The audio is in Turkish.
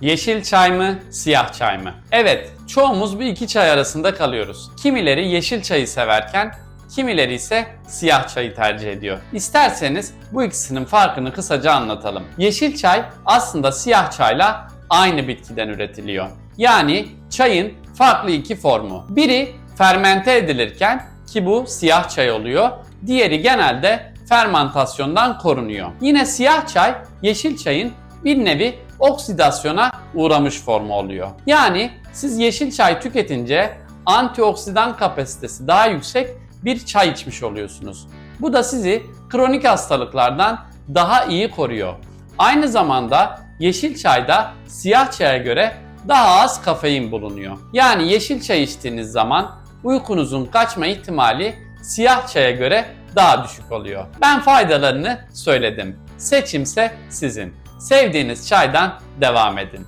Yeşil çay mı, siyah çay mı? Evet, çoğumuz bu iki çay arasında kalıyoruz. Kimileri yeşil çayı severken kimileri ise siyah çayı tercih ediyor. İsterseniz bu ikisinin farkını kısaca anlatalım. Yeşil çay aslında siyah çayla aynı bitkiden üretiliyor. Yani çayın farklı iki formu. Biri fermente edilirken ki bu siyah çay oluyor. Diğeri genelde fermentasyondan korunuyor. Yine siyah çay yeşil çayın bir nevi oksidasyona uğramış formu oluyor. Yani siz yeşil çay tüketince antioksidan kapasitesi daha yüksek bir çay içmiş oluyorsunuz. Bu da sizi kronik hastalıklardan daha iyi koruyor. Aynı zamanda yeşil çayda siyah çaya göre daha az kafein bulunuyor. Yani yeşil çay içtiğiniz zaman uykunuzun kaçma ihtimali siyah çaya göre daha düşük oluyor. Ben faydalarını söyledim. Seçimse sizin. Sevdiğiniz çaydan devam edin.